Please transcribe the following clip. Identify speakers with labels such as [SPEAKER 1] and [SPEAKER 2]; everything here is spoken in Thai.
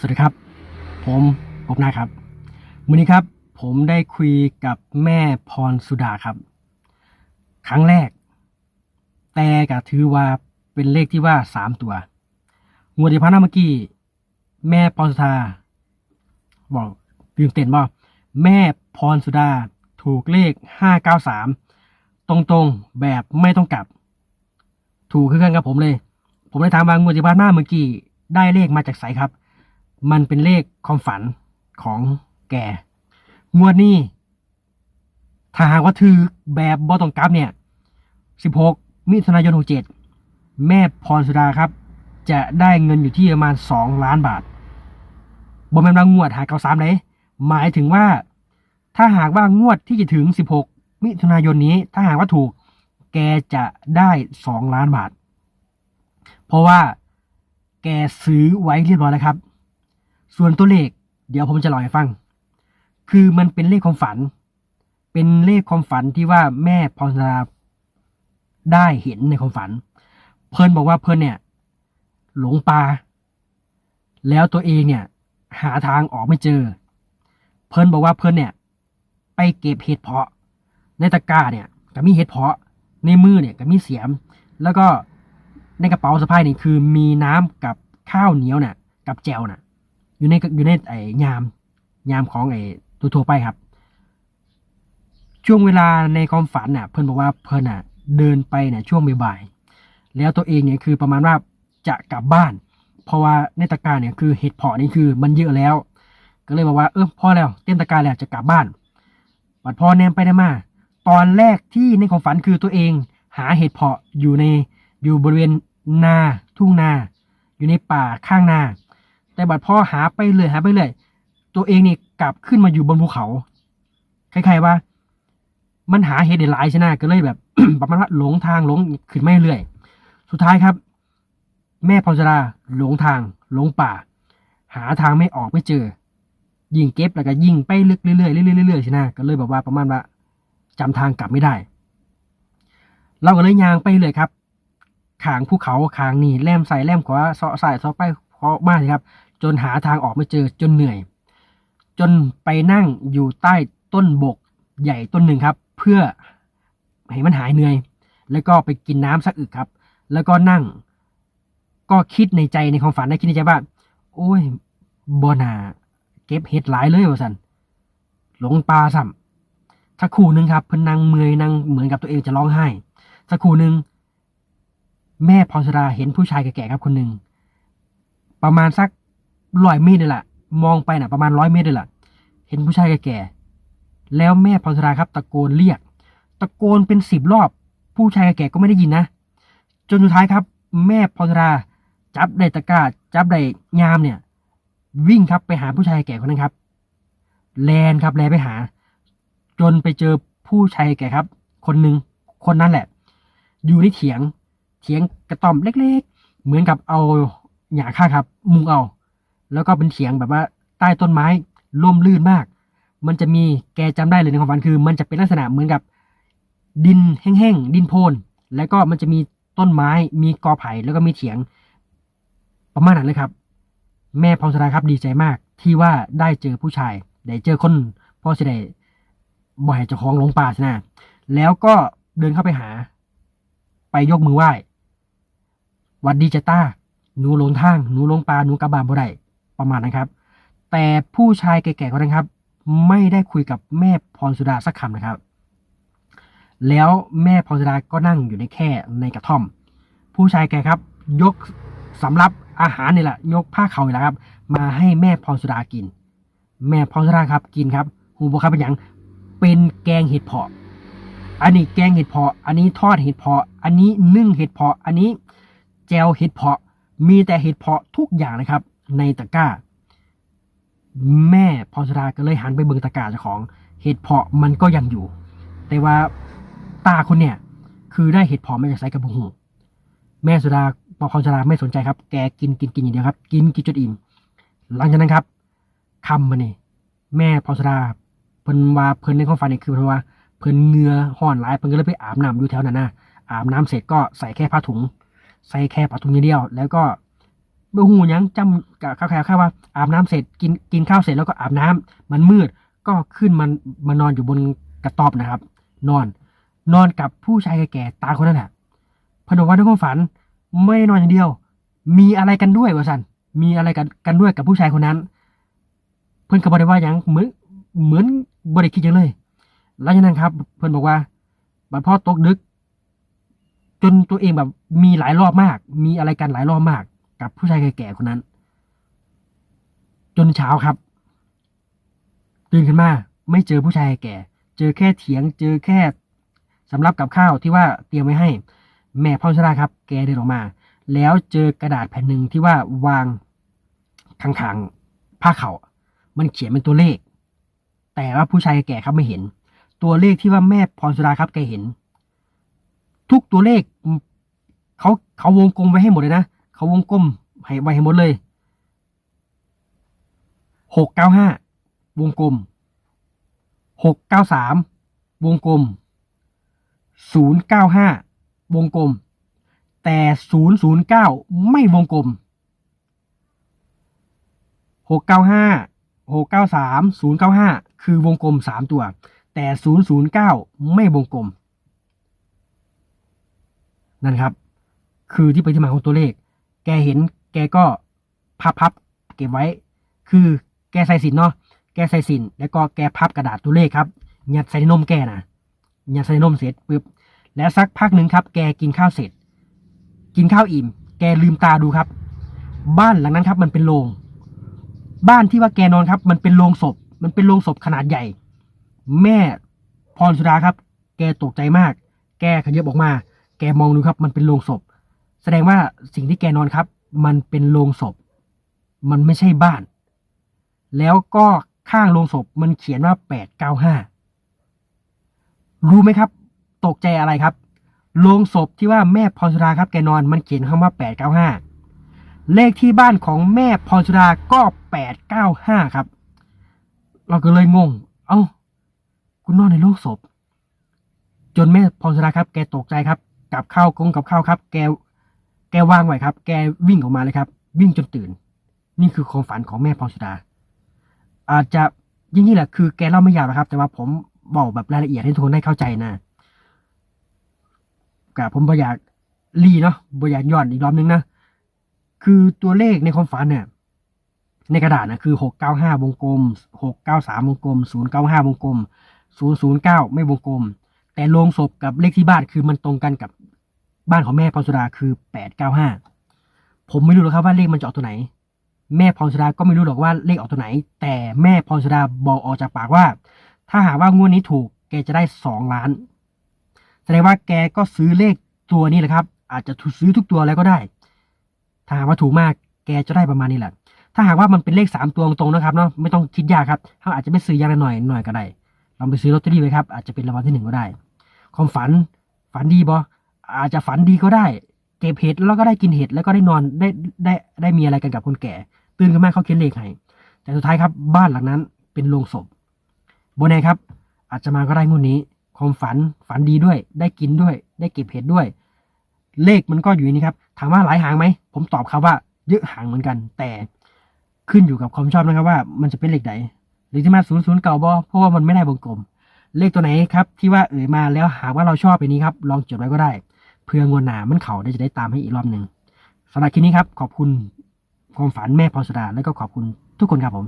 [SPEAKER 1] สวัสดีครับ ผมกบนาครับวันนี้ครับ ผมได้คุยกับแม่พรสุดาครับ ครั้งแรก แต่ก็ถือว่าเป็นเลขที่ว่าสามตัว งวดที่ผ่านาเมื่อกี้ แม่พรสุดาบอกตื่นเต้นบ่แม่พรสุดาถูกเลขห้าเก้าสามตรงๆแบบไม่ต้องกลับ ถูกคือกันกับผมเลย ผมได้ถามว่างวดที่ผ่านมาเมื่อกี้ได้เลขมาจากไสครับ มันเป็นเลขความฝันของแกงวดนี้ ถ้าหากว่าถือแบบบอตองกับเนี่ย 16 มิถุนายน 67 แม่พรสุดาครับ จะได้เงินอยู่ที่ประมาณ 2 ล้านบาทบนแม่นางวดหาเกาสามเลยหมายถึงว่า ถ้าหากว่างวดที่จะถึง 16 มิถุนายนนี้ ถ้าหากว่าถูก แกจะได้ 2 ล้านบาท เพราะว่าแกซื้อไว้เรียบร้อยแล้วครับ ส่วนตัวเลข เดี๋ยวผมจะเล่าให้ฟัง คือมันเป็นเลขความฝัน เป็นเลขความฝันที่ว่าแม่พรสราได้เห็นในความฝัน เพิ่นบอกว่าเพิ่นเนี่ย หลงป่าแล้วตัวเองเนี่ย หาทางออกไม่เจอ เพิ่นบอกว่าเพิ่นเนี่ย ไปเก็บเห็ดเพาะ ในตะกร้าเนี่ยก็มีเห็ดเพาะ ในมือเนี่ยก็มีเสียม แล้วก็ในกระเป๋าสะพายนี่คือมีน้ำกับข้าวเหนียวน่ะกับแจวน่ะ อยู่ในอยู่ในไอ้ยาม ยามของไอ้ตัวทั่วไปครับ ช่วงเวลาในความฝันน่ะ เพิ่อนบอกว่าเพิ่อนน่ะ เดินไปเนี่ยช่วงบ่ายๆแล้วตัวเองเนี่ยคือประมาณว่าจะกลับบ้าน เพราะว่าในตะการเนี่ยคือเห็ดเพาะนี่คือมันเยอะแล้ว ก็เลยบอกว่าเออพอแล้วเต็มตะการแล้วจะกลับบ้านบัดพอแนมไปได้มา ตอนแรกที่ในความฝันคือตัวเอง หาเห็ดเพาะอยู่ในอยู่บริเวณนาทุ่งนา อยู่ในป่าข้างนา แต่บัดพอหาไปเรื่อยหาไปเรื่อยตัวเองนี่กลับขึ้นมาอยู่บนภูเขาคล้ายๆว่า มันหาเห็ดได้หลายชนะก็เลยแบบประมาณว่าหลงทางหลงขึ้นไม่เรื่อยสุดท้ายครับ แม่พรจราหลงทางหลงป่า หาทางไม่ออกไม่เจอ ยิงเก็บแล้วก็ยิงไปลึกเรื่อยๆเรื่อยๆเรื่อยๆชนะก็เลยแบบว่าประมาณว่าจำทางกลับไม่ได้ เราก็เลยยางไปเลยครับขางภูเขาขางนี่แลมใส่แลมขวาเสาะใส่เสาะไปเคาะมาสิครับ จนหาทางออกไม่เจอจนเหนื่อย จนไปนั่งอยู่ใต้ต้นบกใหญ่ต้นหนึ่งครับ เพื่อให้มันหายเหนื่อย แล้วก็ไปกินน้ำสักอึกครับ แล้วก็นั่ง ก็คิดในใจในความฝันนะคิดในใจว่า โอ้ยบนาเก็บเห็ดหลายเลยว่าสันหลงปลาซ้ำสักครู่หนึ่งครับเพิ่นนั่งเมยนั่งเหมือนกับตัวเองจะร้องไห้สักครู่หนึ่งแม่พรสราเห็นผู้ชายแก่ๆครับคนหนึ่งประมาณสัก ร้อยเมตรเลยล่ะ มองไปน่ะประมาณร้อยเมตรเลยล่ะ เห็นผู้ชายแก่ๆแล้วแม่พรสราครับ ตะโกนเรียก ตะโกนเป็นสิบรอบ ผู้ชายแก่ก็ไม่ได้ยินนะ จนสุดท้ายครับ แม่พรสราจับได้ตะกร้าจับได้ยามเนี่ย วิ่งครับไปหาผู้ชายแก่คนนั้นครับ แลนครับแลนไปหา จนไปเจอผู้ชายแก่ครับ คนหนึ่งคนนั้นแหละ อยู่ในเถียงเถียงกระต่อมเล็ก ๆ เหมือนกับเอาหญ้าค่าครับ มุงเอา แล้วก็เป็นเถียงแบบว่าใต้ต้นไม้ร่มรื่นมาก มันจะมีแกจำได้เลยในความฝันคือ มันจะเป็นลักษณะเหมือนกับ ดินแห้งๆดินโพนแล้วก็มันจะมีต้นไม้มีกอไผ่แล้วก็มีเถียง ประมาณนั้นเลยครับ แม่พองสราครับดีใจมาก ที่ว่าได้เจอผู้ชายได้เจอคนพ่อจะได้บ่อยเจ้าของหลงป่าชนะแล้วก็เดินเข้าไปหา ไปยกมือไหว้วัดดีจ้าต้าหนูหลงทางหนูหลงป่าหนูกลับานบ่ได้ ประมาณนั้นครับ แต่ผู้ชายแก่ๆคนนั้นครับ ไม่ได้คุยกับแม่พรสุดาสักคำนะครับ แล้วแม่พรสุดาก็นั่งอยู่ในแค่ในกระท่อม ผู้ชายแก่ครับ ยกสำรับอาหารนี่แหละ ยกผ้าเขาวนี่แหละครับ มาให้แม่พรสุดากิน แม่พรสุดาครับกินครับหูบอกครับเป็นอย่างเป็นแกงเห็ดเผาะอันนี้แกงเห็ดเพาะอันนี้ทอดเห็ดเพาะอันนี้นึ่งเห็ดเพาะอันนี้แจวเห็ดเพาะมีแต่เห็ดเพาะทุกอย่างนะครับ ในตะกร้า แม่พรสราก็เลยหันไปเบิ่งตะกร้าเจ้าของเห็ดเพาะมันก็ยังอยู่ แต่ว่าตาคนเนี่ย คือได้เห็ดเพาะมาจากไซกระบุหูแม่สุดาพอพรสราไม่สนใจครับ แกกินกินกินอย่างเดียวครับ กินกินจนอิ่มหลังจากนั้นครับคำมาเนี่ยแม่พรสราเพิ่นว่าเพิ่นในความฝันนี่คือเพราะว่าเพิ่นเงือห่อนหลายเพิ่นก็เลยไปอาบน้ำอยู่แถวนั้นนะอาบน้ำเสร็จก็ใส่แค่ผ้าถุง ใส่แค่ผ้าถุงอย่างเดียว แล้วก็ บ่หูยังจำกับข้าวแค่ว่าอาบน้ำเสร็จกินกินข้าวเสร็จแล้วก็อาบน้ำมันมืดก็ขึ้นมันมานอนอยู่บนกระต๊อบนะครับ นอน นอนกับผู้ชายแก่ตาคนนั้นแหละพนบอกว่าในความฝันไม่นอนอย่างเดียว มีอะไรกันด้วยวะสันมีอะไรกันกันด้วยกับผู้ชายคนนั้น เพื่อนก็บอกได้ว่าอย่างเหมือนเหมือนบริคิดอย่างเลยหลังจากนั้นครับ เพื่อนบอกว่าบัดพ่อตกดึก จนตัวเองแบบมีหลายรอบมาก มีอะไรกันหลายรอบมาก กับผู้ชายแก่ๆคนนั้น จนเช้าครับ ตื่นขึ้นมา ไม่เจอผู้ชายแก่ เจอแค่เถียง เจอแค่สำรับกับข้าวที่ว่าเตรียมไว้ให้ แม่พ่อชราครับ แกเดินออกมา แล้วเจอกระดาษแผ่นหนึ่งที่ว่าวางข้างๆผ้าเขา่ามันเขียนเป็นตัวเลข แต่ว่าผู้ชายแก่ครับไม่เห็น ตัวเลขที่ว่าแม่พรสุดาครับแกเห็น ทุกตัวเลขเขาเขาวงกลมไว้ให้หมดเลยนะ เขาวงกลมให้ไว้ให้หมดเลยหกเก้าห้าวงกลมหกเก้าสามวงกลมศูนย์เก้าห้าวงกลม แต่ศูนย์ศูนย์เก้าไม่วงกลมหกเก้าห้าหกเก้าสามศูนย์เก้าห้าคือวงกลมสามตัว แต่ศูนย์ศูนย์เก้าไม่วงกลมนั่นครับ คือที่ไปที่มาของตัวเลข แกเห็น แกก็พับพับเก็บไว้ คือแกใส่สินเนาะ แกใส่สินแล้วก็แกพับกระดาษตัวเลขครับยัดใส่นมแกนะยัดใส่นนมเสร็จปุ๊บ แล้วสักพักหนึ่งครับ แกกินข้าวเสร็จ กินข้าวอิ่ม แกลืมตาดูครับ บ้านหลังนั้นครับ มันเป็นโรง บ้านที่ว่าแกนอนครับ มันเป็นโรงศพ มันเป็นโรงศพขนาดใหญ่ แม่พรสุดาครับ แกตกใจมาก แกขยับออกมา แกมองดูครับ มันเป็นโรงศพ แสดงว่าสิ่งที่แกนอนครับ มันเป็นโรงศพ มันไม่ใช่บ้าน แล้วก็ข้างโรงศพมันเขียนว่าแปดเก้าห้ารู้ไหมครับ ตกใจอะไรครับโรงศพที่ว่าแม่พรสุดาครับแกนอนมันเขียนคำว่าแปดเก้าห้าเลขที่บ้านของแม่พรสุดาก็แปดเก้าห้าครับ เราก็เลยงง เอ้าคุณนอนในโรงศพ จนแม่พรสุดาครับ แกตกใจครับกับข้าวกงกับข้าวครับ แก แกวางไว้ครับ แกวิ่งออกมาเลยครับ วิ่งจนตื่น นี่คือความฝันของแม่พรสุดา อาจจะยิ่งนี่แหละ คือแกเล่าไม่ยาวนะครับ แต่ว่าผมบอกแบบรายละเอียดให้ทุกคนได้เข้าใจนะกับผมบอยากรีเนาะบอยากย้อนอีกรอบนึงนะ คือตัวเลขในความฝันเนี่ย ในกระดาษนะคือหกเก้าห้าวงกลมหกเก้าสามวงกลมศูนย์เก้าห้าวงกลมศูนย์ศูนย์เก้าไม่วงกลม แต่โรงศพกับเลขที่บ้านคือมันตรงกันกับ บ้านของแม่พรสุดาคือแปดเก้าห้าผมไม่รู้หรอกครับว่าเลขมันจะออกตัวไหน แม่พรสุดาก็ไม่รู้หรอกว่าเลขออกตัวไหน แต่แม่พรสุดาบอกออกจากปากว่า ถ้าหากว่างวดนี้ถูกแกจะได้สองล้าน แสดงว่าแกก็ซื้อเลขตัวนี้แหละครับ อาจจะซื้อทุกตัวแล้วก็ได้ ถ้าหากว่าถูกมากแกจะได้ประมาณนี้แหละ ถ้าหากว่ามันเป็นเลขสามตัวตรงๆนะครับเนาะไม่ต้องคิดยากครับเขาอาจจะไม่ซื้อยางละหน่อยหน่อยก็ได้ลองไปซื้อลอตเตอรี่ไว้ครับอาจจะเป็นรางวัลที่หนึ่งก็ได้ความฝันฝันดีบอ อาจจะฝันดีก็ได้ เก็บเห็ดแล้วก็ได้กินเห็ดแล้วก็ได้นอนได้ได้ได้มีอะไรกันกับคนแก่ ตื่นขึ้นมาเขาเขียนเลขให้แต่สุดท้ายครับ บ้านหลังนั้นเป็นโรงศพโบแนครับ อาจจะมาก็ได้งวดนี้ความฝันฝันดีด้วย ได้กินด้วย ได้เก็บเห็ดด้วย เลขมันก็อยู่นนี้ครับ ถามว่าหลายหางไหมผมตอบครับว่าเยอะหางเหมือนกัน แต่ขึ้นอยู่กับความชอบนะครับว่ามันจะเป็นเลขไหนหรือที่มาศูนย์ศูนย์เก่าบอเพราะว่ามันไม่ได้วงกลม เลขตัวไหนครับ ที่ว่าเอ่ยมาแล้วหากว่าเราชอบไปนี้ครับ ลองจดไว้ก็ได้ เพื่องวดหนามันเขาได้จะได้ตามให้อีกรอบหนึ่งสำหรับคลิปนี้ครับ ขอบคุณความฝันแม่พรสดาและก็ขอบคุณทุกคนครับผม